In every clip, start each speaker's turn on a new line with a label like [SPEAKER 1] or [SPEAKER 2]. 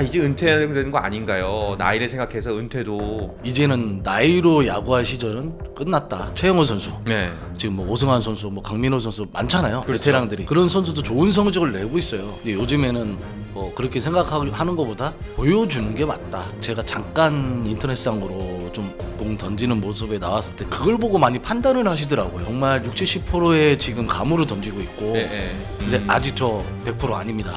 [SPEAKER 1] 아 이제 은퇴해야 되는 거 아닌가요? 나이를 생각해서 은퇴도
[SPEAKER 2] 이제는 나이로 야구할 시절은 끝났다. 최영호 선수,
[SPEAKER 1] 네.
[SPEAKER 2] 지금 뭐 오승환 선수, 뭐 강민호 선수 많잖아요.
[SPEAKER 1] 그렇죠.
[SPEAKER 2] 베테랑들이 그런 선수도 좋은 성적을 내고 있어요. 근데 요즘에는 뭐 그렇게 생각하는 것보다 보여주는 게 맞다. 제가 잠깐 인터넷상으로 좀 공 던지는 모습에 나왔을 때 그걸 보고 많이 판단을 하시더라고요. 정말 60, 70%의 지금 감으로 던지고 있고
[SPEAKER 1] 네, 네.
[SPEAKER 2] 근데 아직 저 100% 아닙니다.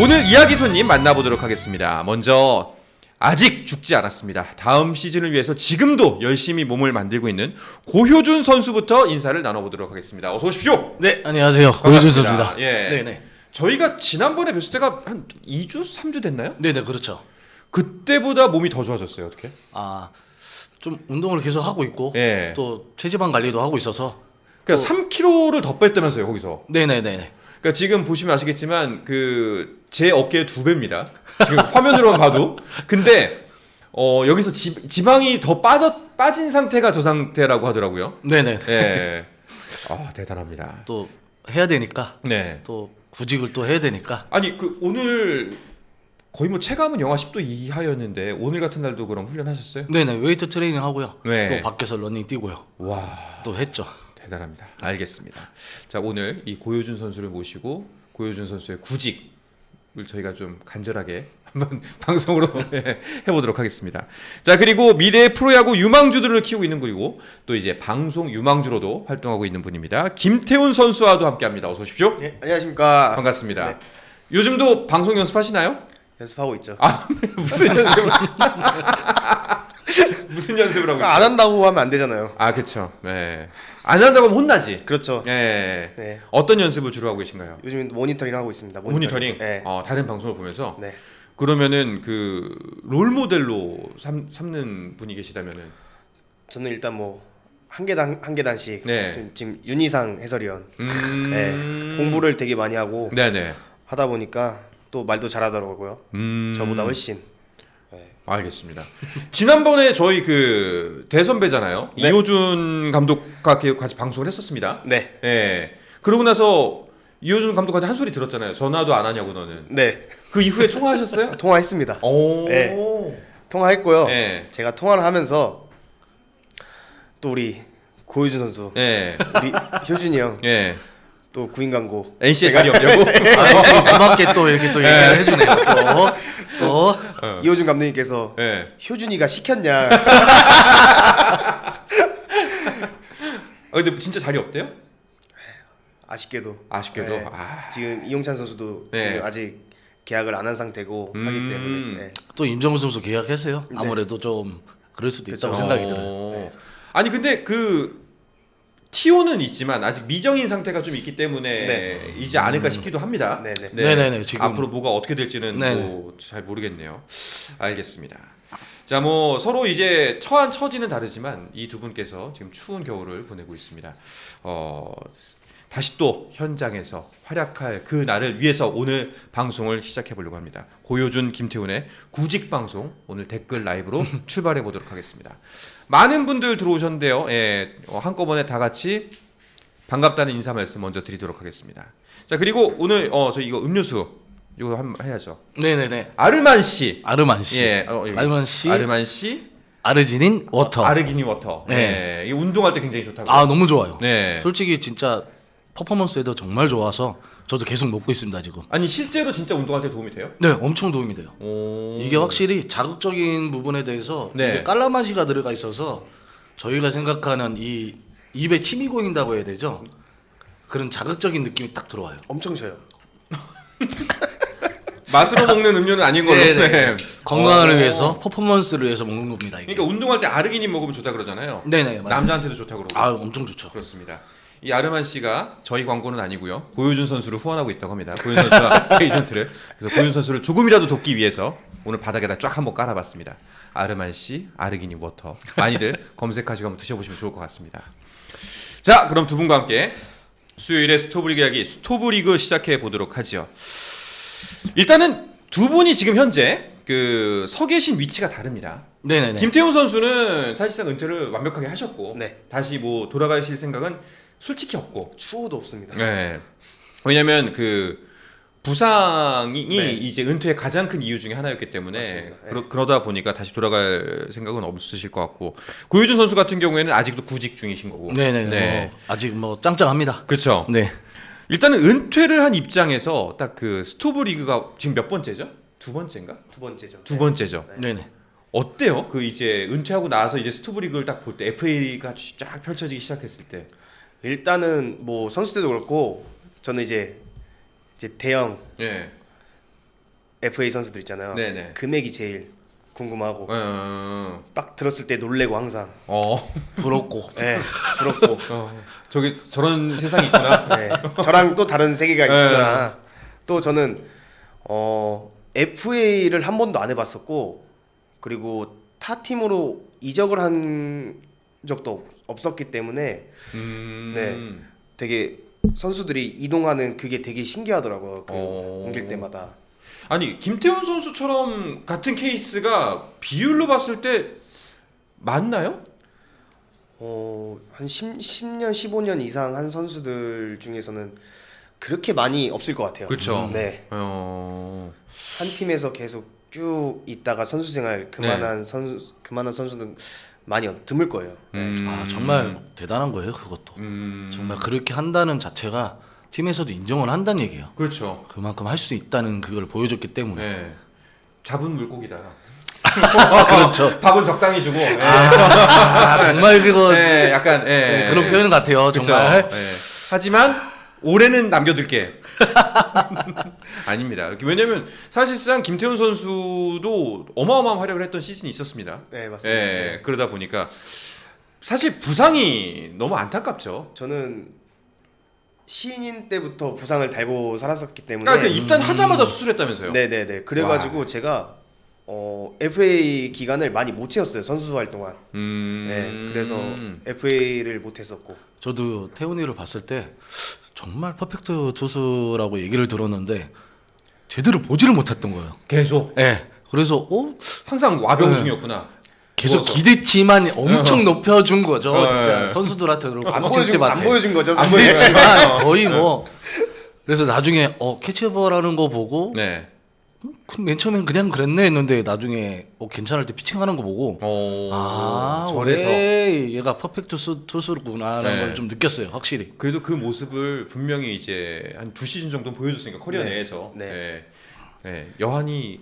[SPEAKER 1] 오늘 이야기 손님 만나보도록 하겠습니다. 먼저 아직 죽지 않았습니다. 다음 시즌을 위해서 지금도 열심히 몸을 만들고 있는 고효준 선수부터 인사를 나눠보도록 하겠습니다. 어서 오십시오.
[SPEAKER 2] 네, 안녕하세요. 고효준. 선수입니다.
[SPEAKER 1] 예.
[SPEAKER 2] 네, 네.
[SPEAKER 1] 저희가 지난번에 뵀을 때가 한 2주, 3주 됐나요?
[SPEAKER 2] 네, 네, 그렇죠.
[SPEAKER 1] 그때보다 몸이 더 좋아졌어요. 어떻게?
[SPEAKER 2] 아, 좀 운동을 계속 하고 있고
[SPEAKER 1] 예.
[SPEAKER 2] 또 체지방 관리도 하고 있어서
[SPEAKER 1] 그러니까 3kg를 더 뺐다면서요, 거기서.
[SPEAKER 2] 네, 네, 네, 네.
[SPEAKER 1] 그러니까 지금 보시면 아시겠지만 그 제 어깨의 두 배입니다. 지금 화면으로만 봐도. 근데 어 여기서 지, 지방이 더 빠져 빠진 상태가 저 상태라고 하더라고요.
[SPEAKER 2] 네, 네.
[SPEAKER 1] 예. 아 대단합니다.
[SPEAKER 2] 또 해야 되니까
[SPEAKER 1] 네.
[SPEAKER 2] 또 구직을 또 해야 되니까
[SPEAKER 1] 아니 그 오늘 거의 뭐 체감은 영하 10도 이하였는데 오늘 같은 날도 그럼 훈련하셨어요?
[SPEAKER 2] 네, 네. 웨이트 트레이닝 하고요.
[SPEAKER 1] 네.
[SPEAKER 2] 또 밖에서 러닝 뛰고요.
[SPEAKER 1] 와
[SPEAKER 2] 또 했죠.
[SPEAKER 1] 대단합니다. 알겠습니다. 자 오늘 이 고효준 선수를 모시고 고효준 선수의 구직을 저희가 좀 간절하게 한번 방송으로 예, 해보도록 하겠습니다. 자 그리고 미래 프로야구 유망주들을 키우고 있는 분이고 또 이제 방송 유망주로도 활동하고 있는 분입니다. 김태훈 선수와도 함께합니다. 어서 오십시오.
[SPEAKER 3] 예, 안녕하십니까.
[SPEAKER 1] 반갑습니다.
[SPEAKER 3] 네.
[SPEAKER 1] 요즘도 방송 연습하시나요?
[SPEAKER 3] 연습하고 있죠.
[SPEAKER 1] 아 무슨 연습을 무슨 연습을 하고 있어요?
[SPEAKER 3] 안 한다고 하면 안 되잖아요.
[SPEAKER 1] 아 그렇죠. 네. 안 한다고 하면 혼나지.
[SPEAKER 3] 그렇죠.
[SPEAKER 1] 예.
[SPEAKER 3] 네.
[SPEAKER 1] 어떤 연습을 주로 하고 계신가요?
[SPEAKER 3] 요즘 모니터링 하고 있습니다.
[SPEAKER 1] 모니터링.
[SPEAKER 3] 네.
[SPEAKER 1] 어, 다른 방송을 보면서.
[SPEAKER 3] 네.
[SPEAKER 1] 그러면은 그 롤 모델로 삼, 삼는 분이 계시다면은
[SPEAKER 3] 저는 일단 뭐 한 계단 한 계단씩
[SPEAKER 1] 네.
[SPEAKER 3] 좀 지금 윤희상 해설위원
[SPEAKER 1] 음.
[SPEAKER 3] 네. 공부를 되게 많이 하고
[SPEAKER 1] 네네.
[SPEAKER 3] 하다 보니까 또 말도 잘하더라고요.
[SPEAKER 1] 음.
[SPEAKER 3] 저보다 훨씬.
[SPEAKER 1] 알겠습니다. 지난번에 저희 그 대선배잖아요.
[SPEAKER 3] 네.
[SPEAKER 1] 이호준 감독과 같이 방송을 했었습니다.
[SPEAKER 3] 네.
[SPEAKER 1] 예. 그러고 나서 이호준 감독한테 한 소리 들었잖아요. 전화도 안 하냐고 너는.
[SPEAKER 3] 네.
[SPEAKER 1] 그 이후에 통화하셨어요?
[SPEAKER 3] 통화했습니다.
[SPEAKER 1] 오.
[SPEAKER 3] 네. 통화했고요.
[SPEAKER 1] 예.
[SPEAKER 3] 제가 통화를 하면서 또 우리 고효준 선수,
[SPEAKER 1] 예.
[SPEAKER 3] 우리 효준이 형,
[SPEAKER 1] 예.
[SPEAKER 3] 또 구인 광고
[SPEAKER 1] NC에 자리 없냐고?
[SPEAKER 2] 아, 고맙게 또 이렇게 또 얘기를 해주네요. 또, 또
[SPEAKER 1] 어.
[SPEAKER 3] 이호준 감독님께서
[SPEAKER 1] 예.
[SPEAKER 3] 효준이가 시켰냐?
[SPEAKER 1] 아 근데 진짜 자리 없대요?
[SPEAKER 3] 아쉽게도
[SPEAKER 1] 아쉽게도.
[SPEAKER 3] 네.
[SPEAKER 1] 아.
[SPEAKER 3] 지금 이용찬 선수도
[SPEAKER 1] 네.
[SPEAKER 3] 지금 아직 계약을 안 한 상태고
[SPEAKER 1] 음.
[SPEAKER 3] 하기 때문에 네.
[SPEAKER 2] 또 임정우 선수 계약했어요.
[SPEAKER 3] 네.
[SPEAKER 2] 아무래도 좀 그럴 수도 있다고
[SPEAKER 3] 그쵸.
[SPEAKER 2] 생각이 들어요.
[SPEAKER 1] 어. 아니 근데 그 티오는 있지만 아직 미정인 상태가 좀 있기 때문에
[SPEAKER 3] 네.
[SPEAKER 1] 이지 않을까 싶기도 합니다.
[SPEAKER 3] 네네.
[SPEAKER 2] 네 네네, 지금-
[SPEAKER 1] 앞으로 뭐가 어떻게 될지는
[SPEAKER 2] 네네.
[SPEAKER 1] 뭐잘 모르겠네요. 알겠습니다. 자, 뭐 서로 이제 처한 처지는 다르지만 이 두 분께서 지금 추운 겨울을 보내고 있습니다. 어, 다시 또 현장에서 활약할 그 날을 위해서 오늘 방송을 시작해 보려고 합니다. 고효준 김태훈의 구직 방송 오늘 댓글 라이브로 출발해 보도록 하겠습니다. 많은 분들 들어오셨는데요. 예, 어, 한꺼번에 다 같이 반갑다는 인사 말씀 먼저 드리도록 하겠습니다. 자 그리고 오늘 어저 이거 음료수 이거 한 해야죠.
[SPEAKER 2] 네네네.
[SPEAKER 1] 아르만 씨.
[SPEAKER 2] 아르만 씨,
[SPEAKER 1] 예, 어, 여기.
[SPEAKER 2] 아르만 씨,
[SPEAKER 1] 아르만 씨.
[SPEAKER 2] 아르지닌 워터.
[SPEAKER 1] 아르기니 워터.
[SPEAKER 2] 네.
[SPEAKER 1] 예. 이 운동할 때 굉장히 좋다고.
[SPEAKER 2] 아 너무 좋아요.
[SPEAKER 1] 네.
[SPEAKER 2] 솔직히 진짜 퍼포먼스에도 정말 좋아서 저도 계속 먹고 있습니다 지금.
[SPEAKER 1] 아니 실제로 진짜 운동할 때 도움이 돼요?
[SPEAKER 2] 네, 엄청 도움이 돼요.
[SPEAKER 1] 오.
[SPEAKER 2] 이게 확실히 자극적인 부분에 대해서
[SPEAKER 1] 네.
[SPEAKER 2] 이게 깔라맛이가 들어가 있어서 저희가 생각하는 이 입에 침이 고인다고 해야 되죠. 그런 자극적인 느낌이 딱 들어와요.
[SPEAKER 3] 엄청 쉬어요.
[SPEAKER 1] 맛으로 먹는 음료는 아닌 걸로.
[SPEAKER 2] 네네.
[SPEAKER 1] 네.
[SPEAKER 2] 건강을
[SPEAKER 1] 어.
[SPEAKER 2] 위해서 퍼포먼스를 위해서 먹는 겁니다. 이게.
[SPEAKER 1] 그러니까 운동할 때 아르기닌 먹으면 좋다 그러잖아요.
[SPEAKER 2] 네네 맞아요.
[SPEAKER 1] 남자한테도 좋다 그러고.
[SPEAKER 2] 아 엄청 좋죠.
[SPEAKER 1] 그렇습니다. 이 아르만 씨가 저희 광고는 아니고요. 고효준 선수를 후원하고 있다고 합니다. 고효준 선수와 에이전트를. 그래서 고효준 선수를 조금이라도 돕기 위해서 오늘 바닥에다 쫙 한번 깔아봤습니다. 아르만 씨, 아르기니 워터. 많이들 검색하시고 한번 드셔보시면 좋을 것 같습니다. 자, 그럼 두 분과 함께 수요일에 스토브리그 이야기 스토브리그 시작해 보도록 하지요. 일단은 두 분이 지금 현재 그 서 계신 위치가 다릅니다.
[SPEAKER 2] 네네네.
[SPEAKER 1] 김태훈 선수는 사실상 은퇴를 완벽하게 하셨고
[SPEAKER 3] 네.
[SPEAKER 1] 다시 뭐 돌아가실 생각은 솔직히 없고.
[SPEAKER 3] 추호도 없습니다.
[SPEAKER 1] 네. 왜냐면 그 부상이
[SPEAKER 3] 네.
[SPEAKER 1] 이제 은퇴의 가장 큰 이유 중에 하나였기 때문에.
[SPEAKER 3] 네.
[SPEAKER 1] 그러, 그러다 보니까 다시 돌아갈 생각은 없으실 것 같고 고효준 선수 같은 경우에는 아직도 구직 중이신 거고.
[SPEAKER 2] 네네.
[SPEAKER 1] 네.
[SPEAKER 2] 뭐 아직 뭐 짱짱합니다.
[SPEAKER 1] 그렇죠.
[SPEAKER 2] 네.
[SPEAKER 1] 일단은 은퇴를 한 입장에서 딱 그 스토브 리그가 지금 몇 번째죠? 두 번째인가?
[SPEAKER 3] 두 번째죠.
[SPEAKER 1] 두 번째죠.
[SPEAKER 2] 네 네.
[SPEAKER 1] 어때요? 그 이제 은퇴하고 나서 이제 스토브 리그를 딱 볼 때 FA가 쫙 펼쳐지기 시작했을 때.
[SPEAKER 3] 일단은 뭐 선수 때도 그렇고 저는 이제 이제 대형
[SPEAKER 1] 예.
[SPEAKER 3] FA 선수들 있잖아요.
[SPEAKER 1] 네네.
[SPEAKER 3] 금액이 제일 궁금하고
[SPEAKER 1] 어.
[SPEAKER 3] 딱 들었을 때 놀래고 항상
[SPEAKER 1] 어.
[SPEAKER 2] 부럽고.
[SPEAKER 3] 네, 부럽고
[SPEAKER 1] 어. 저기 저런 세상이 있구나.
[SPEAKER 3] 네, 저랑 또 다른 세계가
[SPEAKER 1] 네.
[SPEAKER 3] 있구나. 또 저는 어, FA를 한 번도 안 해봤었고 그리고 타 팀으로 이적을 한 적도 없- 없었기 때문에
[SPEAKER 1] 음.
[SPEAKER 3] 네. 되게 선수들이 이동하는 그게 되게 신기하더라고요. 그
[SPEAKER 1] 어.
[SPEAKER 3] 옮길 때마다.
[SPEAKER 1] 아니 김태훈 선수처럼 같은 케이스가 비율로 봤을 때 맞나요?
[SPEAKER 3] 어, 한 10, 10년, 15년 이상 한 선수들 중에서는 그렇게 많이 없을 것 같아요.
[SPEAKER 1] 그렇죠.
[SPEAKER 3] 네.
[SPEAKER 1] 어.
[SPEAKER 3] 한 팀에서 계속 쭉 있다가 선수 생활 그만한
[SPEAKER 1] 네.
[SPEAKER 3] 선수 그만한 선수는 많이 드물 거예요.
[SPEAKER 1] 음.
[SPEAKER 2] 아 정말 대단한 거예요 그것도.
[SPEAKER 1] 음.
[SPEAKER 2] 정말 그렇게 한다는 자체가 팀에서도 인정을 한다는 얘기예요.
[SPEAKER 1] 그렇죠.
[SPEAKER 2] 그만큼 할 수 있다는 그걸 보여줬기 때문에.
[SPEAKER 1] 네. 잡은 물고기다.
[SPEAKER 2] 그렇죠.
[SPEAKER 1] 밥은 적당히 주고. 예.
[SPEAKER 2] 아, 정말 그거
[SPEAKER 1] 네, 약간 예.
[SPEAKER 2] 그런 표현 같아요. 정말.
[SPEAKER 1] 예. 하지만 올해는 남겨둘게. 아닙니다. 왜냐면 사실상 김태훈 선수도 어마어마한 활약을 했던 시즌이 있었습니다.
[SPEAKER 3] 네 맞습니다.
[SPEAKER 1] 예,
[SPEAKER 3] 네.
[SPEAKER 1] 그러다 보니까 사실 부상이 너무 안타깝죠.
[SPEAKER 3] 저는 신인 때부터 부상을 달고 살았었기 때문에
[SPEAKER 1] 그러니까 그 입단하자마자 수술했다면서요.
[SPEAKER 3] 네 네 네 그래 가지고 제가 어, FA 기간을 많이 못 채웠어요 선수 활동안.
[SPEAKER 1] 음.
[SPEAKER 3] 네 그래서 FA를 못 했었고
[SPEAKER 2] 저도 태훈이를 봤을 때 정말 퍼펙트 투수라고 얘기를 들었는데 제대로 보지를 못했던 거예요.
[SPEAKER 1] 계속
[SPEAKER 2] 예. 그래서 어
[SPEAKER 1] 항상 와병
[SPEAKER 2] 네.
[SPEAKER 1] 중이었구나.
[SPEAKER 2] 계속
[SPEAKER 1] 누워서.
[SPEAKER 2] 기대치만 엄청 높여준 거죠.
[SPEAKER 1] 어, 예.
[SPEAKER 2] 선수들한테도 그렇고
[SPEAKER 3] 안 보여준 안. 보여준 거죠.
[SPEAKER 1] 안
[SPEAKER 3] 선수.
[SPEAKER 2] 기대치만 거의 뭐 그래서 나중에 어 캐치버라는 거 보고
[SPEAKER 1] 네.
[SPEAKER 2] 그럼 맨 처음엔 그냥 그랬네 했는데 나중에 어, 괜찮을 때 피칭하는 거 보고
[SPEAKER 1] 어.
[SPEAKER 2] 아
[SPEAKER 1] 저래서
[SPEAKER 2] 왜 얘가 퍼펙트 투수, 투수구나라는
[SPEAKER 1] 네.
[SPEAKER 2] 걸좀 느꼈어요 확실히
[SPEAKER 1] 그래도 그 모습을 분명히 이제 한 두 시즌 정도 보여줬으니까 커리어
[SPEAKER 3] 네.
[SPEAKER 1] 내에서
[SPEAKER 3] 네.
[SPEAKER 1] 네. 네. 여한이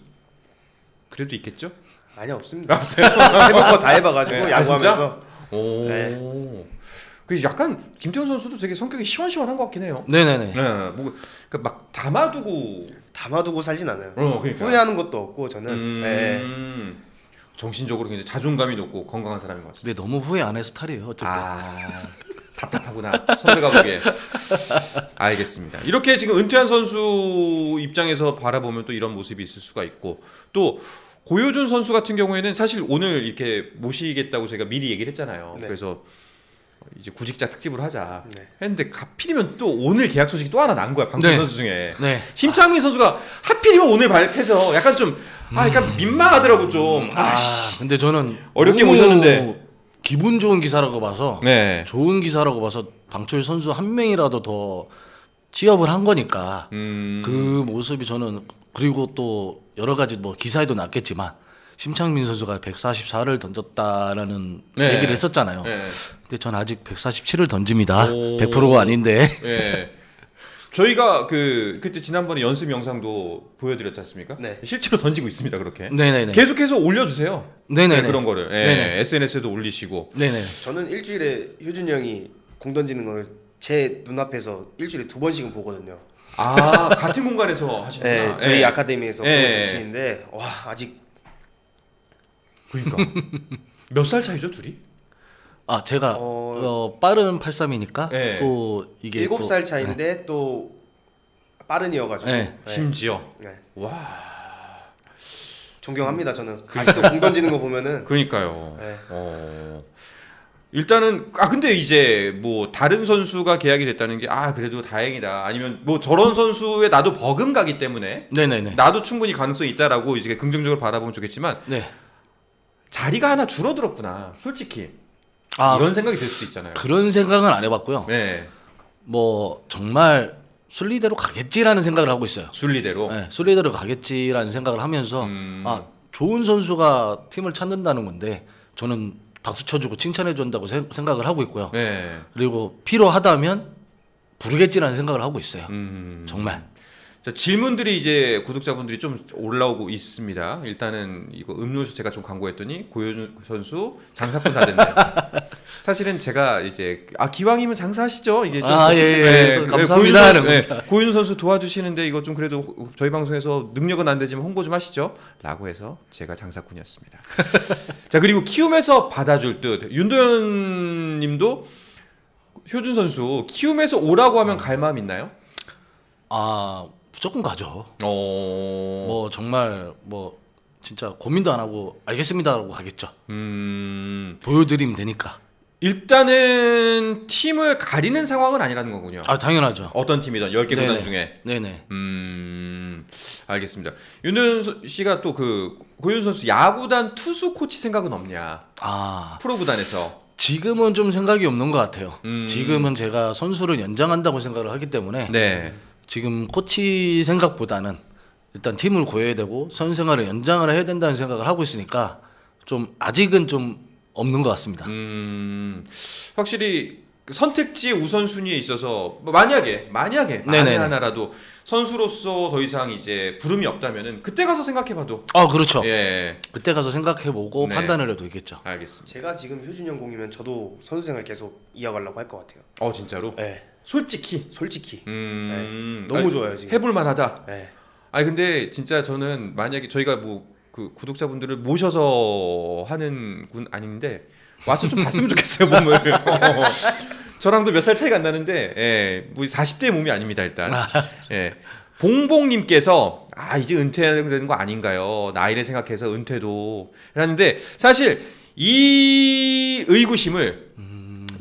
[SPEAKER 1] 그래도 있겠죠?
[SPEAKER 3] 아니 없습니다.
[SPEAKER 1] 없어요.
[SPEAKER 3] 해볼 거다 해봐가지고
[SPEAKER 1] 네. 아,
[SPEAKER 3] 야구하면서
[SPEAKER 1] 오.
[SPEAKER 3] 네.
[SPEAKER 1] 그 약간 김태훈 선수도 되게 성격이 시원시원한 것 같긴 해요.
[SPEAKER 2] 네네네
[SPEAKER 1] 네. 뭐막 담아두고
[SPEAKER 3] 담아두고 살진 않아요.
[SPEAKER 1] 어, 그러니까.
[SPEAKER 3] 후회하는 것도 없고 저는 네.
[SPEAKER 1] 음. 정신적으로 굉장히 자존감이 높고 건강한 사람인 것 같습니다.
[SPEAKER 2] 근데 너무 후회 안 해서 탈이에요 어쨌든
[SPEAKER 1] 아 답답하구나 선배가 보기에 알겠습니다 이렇게 지금 은퇴한 선수 입장에서 바라보면 또 이런 모습이 있을 수가 있고 또 고효준 선수 같은 경우에는 사실 오늘 이렇게 모시겠다고 저희가 미리 얘기를 했잖아요
[SPEAKER 3] 네.
[SPEAKER 1] 그래서 이제 구직자 특집으로 하자
[SPEAKER 3] 네.
[SPEAKER 1] 했는데 하필이면 또 오늘 계약 소식이 또 하나 난 거야 방금
[SPEAKER 2] 네.
[SPEAKER 1] 선수 중에
[SPEAKER 2] 네
[SPEAKER 1] 심창민 선수가 하필이면 오늘 발표해서 약간 좀 아, 약간 민망하더라고 좀.
[SPEAKER 2] 아,
[SPEAKER 1] 아씨.
[SPEAKER 2] 근데 저는
[SPEAKER 1] 어렵게 모셨는데.
[SPEAKER 2] 기분 좋은 기사라고 봐서
[SPEAKER 1] 네.
[SPEAKER 2] 좋은 기사라고 봐서 방출 선수 한 명이라도 더 취업을 한 거니까
[SPEAKER 1] 음.
[SPEAKER 2] 그 모습이 저는 그리고 또 여러 가지 뭐 기사에도 났겠지만 심창민 선수가 144를 던졌다라는
[SPEAKER 1] 네.
[SPEAKER 2] 얘기를 했었잖아요.
[SPEAKER 1] 네.
[SPEAKER 2] 근데 전 아직 147을 던집니다.
[SPEAKER 1] 오.
[SPEAKER 2] 100%가 아닌데.
[SPEAKER 1] 예. 저희가 그 그때 지난번에 연습 영상도 보여드렸지 않습니까?
[SPEAKER 3] 네.
[SPEAKER 1] 실제로 던지고 있습니다 그렇게.
[SPEAKER 2] 네네네.
[SPEAKER 1] 계속해서 올려주세요.
[SPEAKER 2] 네네네.
[SPEAKER 1] 네, 그런 거를 예,
[SPEAKER 2] 네네.
[SPEAKER 1] SNS에도 올리시고.
[SPEAKER 2] 네네.
[SPEAKER 3] 저는 일주일에 효준 형이 공 던지는 걸 제 눈앞에서 일주일에 두 번씩은 보거든요.
[SPEAKER 1] 아 같은 공간에서 하시는구나.
[SPEAKER 3] 네, 저희
[SPEAKER 1] 예.
[SPEAKER 3] 아카데미에서
[SPEAKER 1] 예.
[SPEAKER 3] 공을 던지는데 와 아직
[SPEAKER 1] 그러니까 몇 살 차이죠 둘이?
[SPEAKER 2] 아 제가
[SPEAKER 3] 어,
[SPEAKER 2] 어, 빠른 83이니까
[SPEAKER 1] 네.
[SPEAKER 2] 또 이게
[SPEAKER 3] 일곱
[SPEAKER 2] 또-
[SPEAKER 3] 살 차인데 또 빠른이어가지고
[SPEAKER 2] 네.
[SPEAKER 3] 네.
[SPEAKER 1] 심지어.
[SPEAKER 3] 네.
[SPEAKER 1] 와.
[SPEAKER 3] 존경합니다 저는 아직도 공 던지는 거 보면은
[SPEAKER 1] 그러니까요.
[SPEAKER 3] 네.
[SPEAKER 1] 어. 일단은 아 근데 이제 뭐 다른 선수가 계약이 됐다는 게 아 그래도 다행이다. 아니면 뭐 저런 선수의 나도 버금가기 때문에
[SPEAKER 2] 네네네.
[SPEAKER 1] 나도 충분히 가능성이 있다라고 이제 긍정적으로 바라보면 좋겠지만
[SPEAKER 2] 네.
[SPEAKER 1] 자리가 하나 줄어들었구나. 솔직히
[SPEAKER 2] 아
[SPEAKER 1] 이런 생각이 들 수도 있잖아요.
[SPEAKER 2] 그런 생각은 안 해봤고요.
[SPEAKER 1] 네.
[SPEAKER 2] 뭐 정말 순리대로 가겠지라는 생각을 하고 있어요.
[SPEAKER 1] 순리대로.
[SPEAKER 2] 네, 순리대로 가겠지라는 생각을 하면서
[SPEAKER 1] 음.
[SPEAKER 2] 아 좋은 선수가 팀을 찾는다는 건데 저는 박수 쳐주고 칭찬해 준다고 생각을 하고 있고요.
[SPEAKER 1] 네.
[SPEAKER 2] 그리고 필요하다면 부르겠지라는 생각을 하고 있어요.
[SPEAKER 1] 음.
[SPEAKER 2] 정말.
[SPEAKER 1] 자, 질문들이 이제 구독자분들이 좀 올라오고 있습니다. 일단은 이거 음료수 제가 좀 광고했더니 고효준 선수 장사꾼 다 됐네요. 사실은 제가 이제 아 기왕이면 장사하시죠. 이게 좀
[SPEAKER 2] 아, 예, 예.
[SPEAKER 1] 네,
[SPEAKER 2] 또
[SPEAKER 1] 네,
[SPEAKER 2] 감사합니다.
[SPEAKER 1] 고효준 네, 고효준 선수 도와주시는데 이거 좀 그래도 저희 방송에서 능력은 안 되지만 홍보 좀 하시죠.라고 해서 제가 장사꾼이었습니다. 자 그리고 키움에서 받아줄 듯 윤도현님도 효준 선수 키움에서 오라고 하면 갈 마음 있나요?
[SPEAKER 2] 아 무조건 가죠.
[SPEAKER 1] 어.
[SPEAKER 2] 뭐 정말 뭐 진짜 고민도 안 하고 알겠습니다라고 가겠죠.
[SPEAKER 1] 음.
[SPEAKER 2] 보여드리면 되니까.
[SPEAKER 1] 일단은 팀을 가리는 상황은 아니라는 거군요.
[SPEAKER 2] 아 당연하죠.
[SPEAKER 1] 어떤 팀이든 10개 구단. 중에.
[SPEAKER 2] 네네.
[SPEAKER 1] 음. 알겠습니다. 윤도현 씨가 또 그 고윤 선수 야구단 투수 코치 생각은 없냐?
[SPEAKER 2] 아
[SPEAKER 1] 프로 구단에서.
[SPEAKER 2] 지금은 좀 생각이 없는 것 같아요.
[SPEAKER 1] 음.
[SPEAKER 2] 지금은 제가 선수를 연장한다고 생각을 하기 때문에
[SPEAKER 1] 네.
[SPEAKER 2] 지금 코치 생각보다는 일단 팀을 구해야 되고 선 생활을 연장을 해야 된다는 생각을 하고 있으니까 좀 아직은 좀 없는 것 같습니다.
[SPEAKER 1] 음. 확실히 그 선택지의 우선순위에 있어서 뭐 만약에 만약에 만에. 하나라도 선수로서 더 이상 이제 부름이 없다면은 그때 가서 생각해봐도.
[SPEAKER 2] 아 그렇죠.
[SPEAKER 1] 예.
[SPEAKER 2] 그때 가서 생각해보고
[SPEAKER 1] 네.
[SPEAKER 2] 판단을 해도 있겠죠.
[SPEAKER 1] 알겠습니다.
[SPEAKER 3] 제가 지금 효준 형 공이면 저도 선수 생활 계속 이어가려고 할 것 같아요.
[SPEAKER 1] 어 진짜로?
[SPEAKER 3] 네,
[SPEAKER 1] 솔직히.
[SPEAKER 3] 솔직히
[SPEAKER 1] 음.
[SPEAKER 3] 너무
[SPEAKER 1] 아니,
[SPEAKER 3] 좋아요 지금.
[SPEAKER 1] 해볼 만하다.
[SPEAKER 3] 네.
[SPEAKER 1] 아니 근데 진짜 저는 만약에 저희가 뭐 그 구독자분들을 모셔서 하는 군 아닌데 와서 좀 봤으면 좋겠어요 몸을. 어. 저랑도 몇 살 차이가 안 나는데 예, 뭐 40대 몸이 아닙니다 일단. 예. 봉봉님께서 아 이제 은퇴해야 되는 거 아닌가요? 나이를 생각해서 은퇴도 라는데 사실 이 의구심을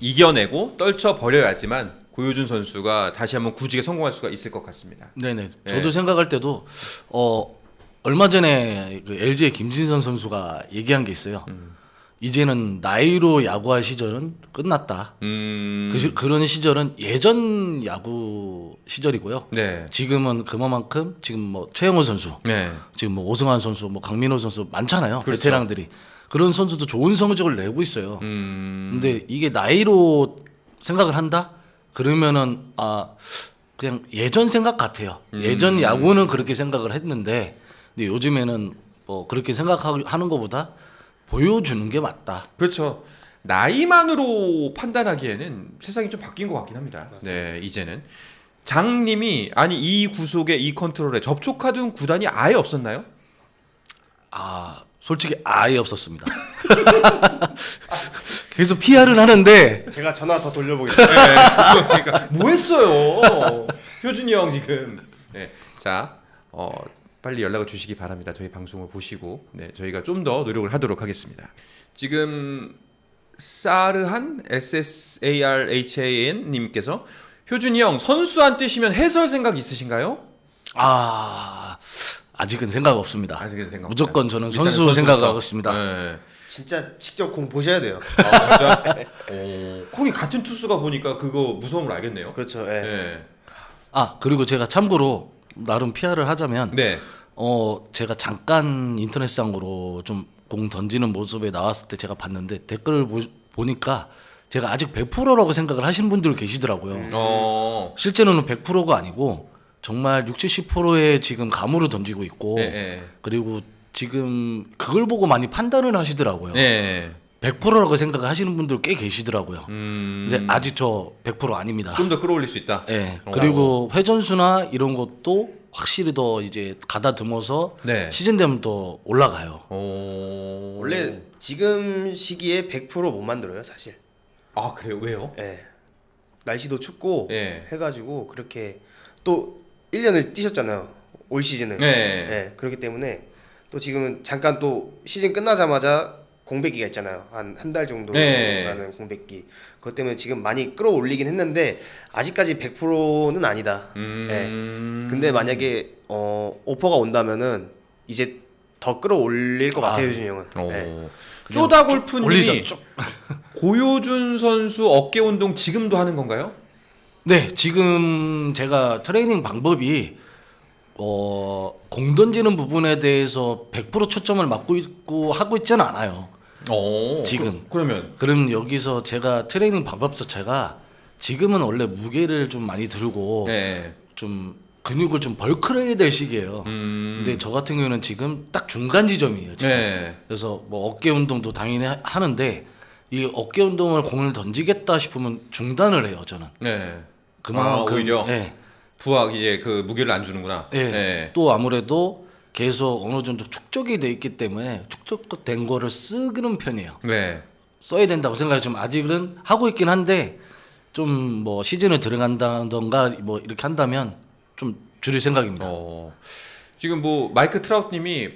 [SPEAKER 1] 이겨내고 떨쳐 버려야지만 고효준 선수가 다시 한번 구직에 성공할 수가 있을 것 같습니다.
[SPEAKER 2] 네네.
[SPEAKER 1] 네.
[SPEAKER 2] 저도 생각할 때도 어 얼마 전에 그 LG의 김진선 선수가 얘기한 게 있어요.
[SPEAKER 1] 음.
[SPEAKER 2] 이제는 나이로 야구할 시절은 끝났다.
[SPEAKER 1] 음.
[SPEAKER 2] 그 시, 그런 시절은 예전 야구 시절이고요.
[SPEAKER 1] 네.
[SPEAKER 2] 지금은 그만큼 지금 뭐 최영호 선수,
[SPEAKER 1] 네.
[SPEAKER 2] 지금 뭐 오승환 선수, 뭐 강민호 선수 많잖아요.
[SPEAKER 1] 그렇죠.
[SPEAKER 2] 베테랑들이 그런 선수도 좋은 성적을 내고 있어요.
[SPEAKER 1] 음.
[SPEAKER 2] 근데 이게 나이로 생각을 한다? 그러면은 아 그냥 예전 생각 같아요.
[SPEAKER 1] 음.
[SPEAKER 2] 예전 야구는 그렇게 생각을 했는데 근데 요즘에는 뭐 그렇게 생각하는 것보다 보여주는 게 맞다.
[SPEAKER 1] 그렇죠. 나이만으로 판단하기에는 세상이 좀 바뀐 것 같긴 합니다. 네, 이제는 장님이 아니 이 구속에 이 컨트롤에 접촉하던 구단이 아예 없었나요?
[SPEAKER 2] 아 솔직히 아예 없었습니다. 계속 PR은 하는데
[SPEAKER 3] 제가 전화 더 돌려보겠습니다.
[SPEAKER 1] 네, 그러니까 뭐 했어요? 효준이 형 지금. 네, 자, 어, 빨리 연락을 주시기 바랍니다. 저희 방송을 보시고, 네, 저희가 좀 더 노력을 하도록 하겠습니다. 지금 사르한 S S A R H A N 님께서 효준이 형 선수한 뜻이면 해설 생각 있으신가요?
[SPEAKER 2] 아 아직은 생각 없습니다.
[SPEAKER 1] 아직은 생각.
[SPEAKER 2] 무조건 저는 선수. 생각하고 있습니다.
[SPEAKER 1] 네.
[SPEAKER 3] 진짜 직접 공 보셔야 돼요.
[SPEAKER 1] 아, 진짜. 오, 거기 같은 투수가 보니까 그거 무서움을 알겠네요.
[SPEAKER 3] 그렇죠. 예.
[SPEAKER 1] 네.
[SPEAKER 2] 아 그리고 제가 참고로 나름 PR을 하자면
[SPEAKER 1] 네.
[SPEAKER 2] 어 제가 잠깐 인터넷상으로 좀 공 던지는 모습에 나왔을 때 제가 봤는데 댓글을 보, 보니까 제가 아직 100%라고 생각을 하시는 분들 계시더라고요.
[SPEAKER 1] 어.
[SPEAKER 2] 실제로는 100%가 아니고 정말 60, 70%의 지금 감으로 던지고 있고
[SPEAKER 1] 네, 네.
[SPEAKER 2] 그리고 지금 그걸 보고 많이 판단을 하시더라고요.
[SPEAKER 1] 네.
[SPEAKER 2] 100%라고 생각을 하시는 분들 꽤 계시더라고요.
[SPEAKER 1] 음.
[SPEAKER 2] 근데 아직 저 100% 아닙니다.
[SPEAKER 1] 좀 더 끌어올릴 수 있다.
[SPEAKER 2] 예.
[SPEAKER 1] 어.
[SPEAKER 2] 그리고 회전수나 이런 것도 확실히 더 이제 가다듬어서
[SPEAKER 1] 네.
[SPEAKER 2] 시즌 되면 또 올라가요.
[SPEAKER 1] 오.
[SPEAKER 3] 원래 지금 시기에 100%못 만들어요, 사실.
[SPEAKER 1] 아 그래요? 왜요?
[SPEAKER 3] 예. 날씨도 춥고
[SPEAKER 1] 예.
[SPEAKER 3] 해가지고 그렇게 또 1년을 뛰셨잖아요. 올 시즌을.
[SPEAKER 1] 네.
[SPEAKER 3] 예. 그렇기 때문에 또 지금은 잠깐 또 시즌 끝나자마자 공백기가 있잖아요. 한 한 달 정도
[SPEAKER 1] 네.
[SPEAKER 3] 라는 공백기. 그것 때문에 지금 많이 끌어올리긴 했는데 아직까지 100%는 아니다.
[SPEAKER 1] 음.
[SPEAKER 3] 근데 만약에 어, 오퍼가 온다면은 이제 더 끌어올릴 것 같아요,
[SPEAKER 2] 아.
[SPEAKER 3] 유준 형은.
[SPEAKER 1] 어.
[SPEAKER 3] 네.
[SPEAKER 1] 쪼다
[SPEAKER 2] 올리죠.
[SPEAKER 1] 골프님이
[SPEAKER 2] 쭉.
[SPEAKER 1] 고효준 선수 어깨 운동 지금도 하는 건가요?
[SPEAKER 2] 네, 지금 제가 트레이닝 방법이 어, 공 던지는 부분에 대해서 100% 초점을 맞고 있고 하고 있지는 않아요.
[SPEAKER 1] 어,
[SPEAKER 2] 지금.
[SPEAKER 1] 그, 러면
[SPEAKER 2] 그럼 여기서 제가 트레이닝 방법 자체가 지금은 원래 무게를 좀 많이 들고
[SPEAKER 1] 네.
[SPEAKER 2] 좀 근육을 좀 벌크해야 될 시기예요.
[SPEAKER 1] 음.
[SPEAKER 2] 근데 저 같은 경우는 지금 딱 중간 지점이에요. 지금.
[SPEAKER 1] 네.
[SPEAKER 2] 그래서 뭐 어깨 운동도 당연히 하- 하는데 이 어깨 운동을 공을 던지겠다 싶으면 중단을 해요. 저는
[SPEAKER 1] 네.
[SPEAKER 2] 그만큼
[SPEAKER 1] 아, 오히려?
[SPEAKER 2] 예.
[SPEAKER 1] 부하 이제 그 무게를 안 주는구나.
[SPEAKER 2] 예.
[SPEAKER 1] 네.
[SPEAKER 2] 또 아무래도 계속 어느 정도 축적이 돼 있기 때문에 축적된 거를 쓰는 편이에요.
[SPEAKER 1] 네.
[SPEAKER 2] 써야 된다고 생각을 좀 아직은 하고 있긴 한데 좀 뭐 시즌에 들어간다던가 뭐 이렇게 한다면 좀 줄일 생각입니다.
[SPEAKER 1] 어. 지금 뭐 마이크 트라우트님이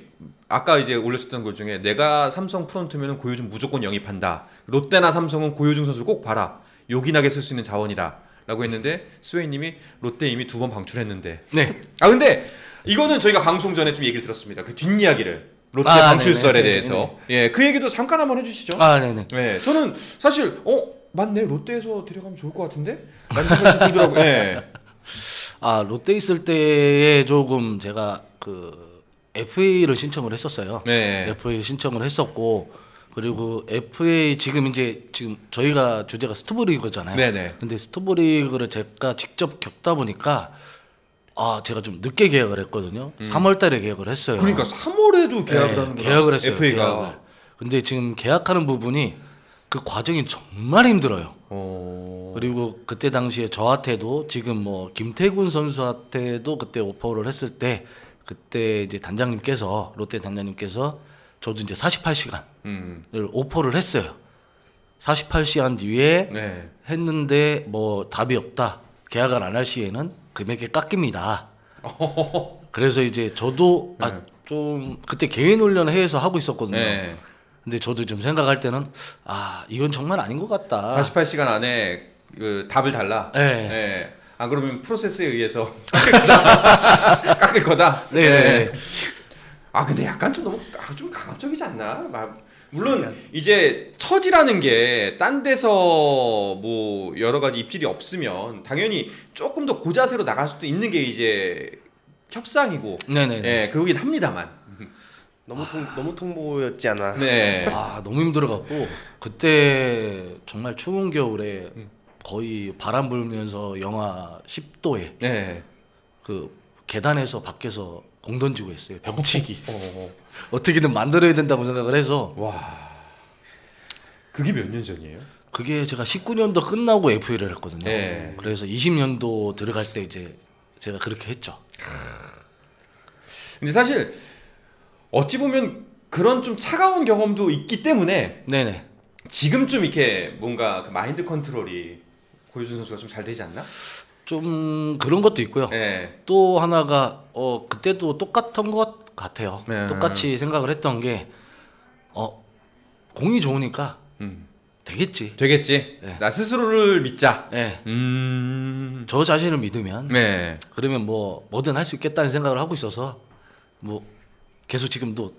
[SPEAKER 1] 아까 이제 올렸었던 것 중에 내가 삼성 프론트면은 고효중 무조건 영입한다. 롯데나 삼성은 고효중 선수 꼭 봐라. 요긴하게 쓸 수 있는 자원이다. 라고 했는데 스웨이님이 롯데 이미 두 번 방출했는데
[SPEAKER 2] 네.
[SPEAKER 1] 아 근데 이거는 저희가 방송 전에 좀 얘기를 들었습니다. 그 뒷이야기를 롯데
[SPEAKER 2] 아,
[SPEAKER 1] 방출설에
[SPEAKER 2] 네네.
[SPEAKER 1] 대해서 예그 얘기도 잠깐 한번 해주시죠.
[SPEAKER 2] 아, 네네.
[SPEAKER 1] 네, 저는 사실 어 맞네 롯데에서 데려가면 좋을 것 같은데 라는 생각이 좀 들더라고요. 예.
[SPEAKER 2] 아 롯데 있을 때에 조금 제가 그 FA를 신청을 했었어요.
[SPEAKER 1] 네.
[SPEAKER 2] FA 신청을 했었고 그리고 FA 지금 이제 지금 저희가 주제가 스토브리그잖아요.
[SPEAKER 1] 네네.
[SPEAKER 2] 근데 스토브리그를 제가 직접 겪다 보니까 아 제가 좀 늦게 계약을 했거든요. 3월달에 계약을 했어요.
[SPEAKER 1] 음. 그러니까 3월에도 계약을
[SPEAKER 2] 네,
[SPEAKER 1] 하는
[SPEAKER 2] 계약을 했어요.
[SPEAKER 1] FA가.
[SPEAKER 2] 계약을. 근데 지금 계약하는 부분이 그 과정이 정말 힘들어요.
[SPEAKER 1] 어.
[SPEAKER 2] 그리고 그때 당시에 저한테도 지금 뭐 김태군 선수한테도 그때 오퍼를 했을 때 그때 이제 단장님께서 롯데 단장님께서 저도 이제 48시간을
[SPEAKER 1] 음.
[SPEAKER 2] 오퍼를 했어요. 48시간 뒤에
[SPEAKER 1] 네.
[SPEAKER 2] 했는데 뭐 답이 없다. 계약을 안 할 시에는 금액이 깎입니다. 그래서 이제 저도 아좀 그때 개인 훈련을 해외에서 하고 있었거든요.
[SPEAKER 1] 네.
[SPEAKER 2] 근데 저도 좀 생각할 때는 아 이건 정말 아닌 것 같다.
[SPEAKER 1] 48시간 안에 그 답을 달라.
[SPEAKER 2] 네.
[SPEAKER 1] 네. 안 그러면 프로세스에 의해서 깎을 거다. 깎을 거다.
[SPEAKER 2] 네. 네.
[SPEAKER 1] 아 근데 약간 좀 너무 아, 좀 강압적이지 않나? 막 물론 이제 처지라는 게 딴 데서 뭐 여러 가지 입질이 없으면 당연히 조금 더 고자세로 나갈 수도 있는 게 이제 협상이고
[SPEAKER 2] 네네.
[SPEAKER 1] 예 그러긴 합니다만
[SPEAKER 3] 너무 통 너무 통보였지 않아.
[SPEAKER 1] 네
[SPEAKER 2] 아 너무 힘들어갖고 그때 정말 추운 겨울에 거의 바람 불면서 영하 10도에
[SPEAKER 1] 네.
[SPEAKER 2] 그 계단에서 밖에서 공 던지고 했어요. 벽치기.
[SPEAKER 1] 어,
[SPEAKER 2] 어떻게든 만들어야 된다고 생각을 해서.
[SPEAKER 1] 와. 그게 몇 년 전이에요?
[SPEAKER 2] 그게 제가 19년도 끝나고 FA를 했거든요.
[SPEAKER 1] 네.
[SPEAKER 2] 그래서 20년도 들어갈 때 이제 제가 그렇게 했죠.
[SPEAKER 1] 근데 사실 어찌 보면 그런 좀 차가운 경험도 있기 때문에
[SPEAKER 2] 네네.
[SPEAKER 1] 지금 좀 이렇게 뭔가 그 마인드 컨트롤이 고유준 선수가 좀 잘 되지 않나?
[SPEAKER 2] 좀 그런 것도 있고요
[SPEAKER 1] 네.
[SPEAKER 2] 또 하나가 어 그때도 똑같은 것 같아요.
[SPEAKER 1] 네.
[SPEAKER 2] 똑같이 생각을 했던 게 어 공이 좋으니까
[SPEAKER 1] 음.
[SPEAKER 2] 되겠지.
[SPEAKER 1] 되겠지.
[SPEAKER 2] 네.
[SPEAKER 1] 나 스스로를 믿자.
[SPEAKER 2] 예.
[SPEAKER 1] 음.
[SPEAKER 2] 저 자신을 믿으면
[SPEAKER 1] 네.
[SPEAKER 2] 그러면 뭐 뭐든 할 수 있겠다는 생각을 하고 있어서 뭐 계속 지금도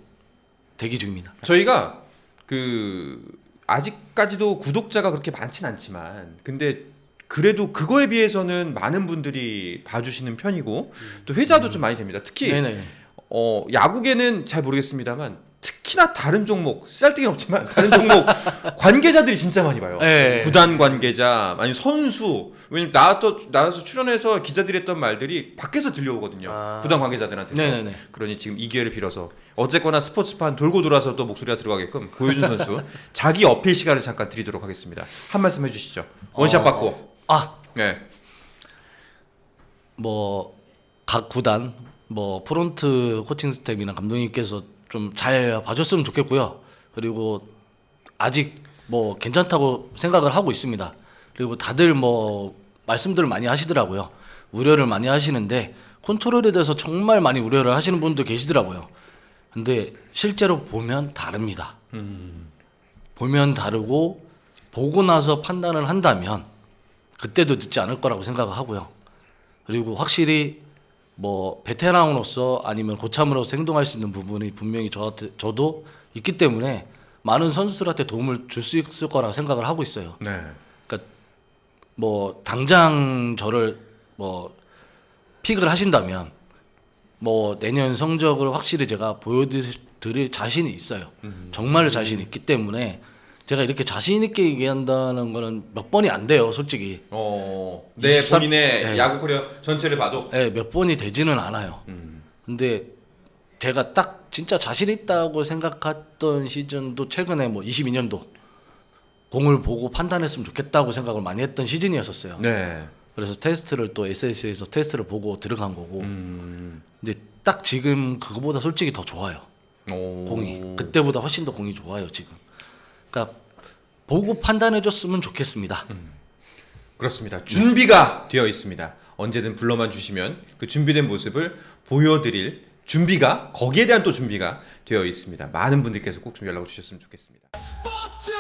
[SPEAKER 2] 대기 중입니다.
[SPEAKER 1] 저희가 그 아직까지도 구독자가 그렇게 많진 않지만 근데 그래도 그거에 비해서는 많은 분들이 봐주시는 편이고 또 회자도 좀 많이 됩니다. 특히
[SPEAKER 2] 네네.
[SPEAKER 1] 어, 야구계는 잘 모르겠습니다만 특히나 다른 종목 쌀뜨기는 없지만 다른 종목 관계자들이 진짜 많이 봐요.
[SPEAKER 2] 네.
[SPEAKER 1] 구단 관계자 아니면 선수 왜냐면 나와서 나와서 출연해서 기자들이 했던 말들이 밖에서 들려오거든요.
[SPEAKER 3] 아.
[SPEAKER 1] 구단 관계자들한테서.
[SPEAKER 2] 네네네.
[SPEAKER 1] 그러니 지금 이 기회를 빌어서 어쨌거나 스포츠판 돌고 돌아서 또 목소리가 들어가게끔 고효준 선수 자기 어필 시간을 잠깐 드리도록 하겠습니다. 한 말씀 해주시죠. 원샷
[SPEAKER 2] 어.
[SPEAKER 1] 받고.
[SPEAKER 2] 아
[SPEAKER 1] 네.
[SPEAKER 2] 뭐 각 구단 뭐 프론트 코칭 스텝이나 감독님께서 좀 잘 봐줬으면 좋겠고요. 그리고 아직 뭐 괜찮다고 생각을 하고 있습니다. 그리고 다들 뭐 말씀들 많이 하시더라고요. 우려를 많이 하시는데 컨트롤에 대해서 정말 많이 우려를 하시는 분도 계시더라고요. 근데 실제로 보면 다릅니다. 보면 다르고 보고 나서 판단을 한다면 그때도 늦지 않을 거라고 생각을 하고요. 그리고 확실히 뭐 베테랑으로서 아니면 고참으로서 행동할 수 있는 부분이 분명히 저한테 저도 있기 때문에 많은 선수들한테 도움을 줄 수 있을 거라 생각을 하고 있어요.
[SPEAKER 1] 네.
[SPEAKER 2] 그러니까 뭐 당장 저를 뭐 픽을 하신다면 뭐 내년 성적을 확실히 제가 보여드릴 자신이 있어요. 정말 자신 있기 때문에 제가 이렇게 자신 있게 얘기한다는 거는 몇 번이 안 돼요, 솔직히.
[SPEAKER 1] 어, 내
[SPEAKER 2] 23
[SPEAKER 1] 본인의
[SPEAKER 2] 네.
[SPEAKER 1] 야구 커리어 전체를 봐도
[SPEAKER 2] 예, 몇 번이 되지는 않아요.
[SPEAKER 1] 음.
[SPEAKER 2] 근데 제가 딱 진짜 자신 있다고 생각했던 시즌도 최근에 뭐 22년도 공을 보고 판단했으면 좋겠다고 생각을 많이 했던 시즌이었었어요.
[SPEAKER 1] 네.
[SPEAKER 2] 그래서 테스트를 또 SS에서 테스트를 보고 들어간 거고.
[SPEAKER 1] 음.
[SPEAKER 2] 근데 딱 지금 그거보다 솔직히 더 좋아요.
[SPEAKER 1] 오.
[SPEAKER 2] 공이 그때보다 훨씬 더 공이 좋아요 지금. 그러니까 보고 판단해 줬으면 좋겠습니다.
[SPEAKER 1] 그렇습니다. 준비가 되어 있습니다. 언제든 불러만 주시면 그 준비된 모습을 보여드릴 준비가 거기에 대한 또 준비가 되어 있습니다. 많은 분들께서 꼭 좀 연락을 주셨으면 좋겠습니다.
[SPEAKER 4] 스포츠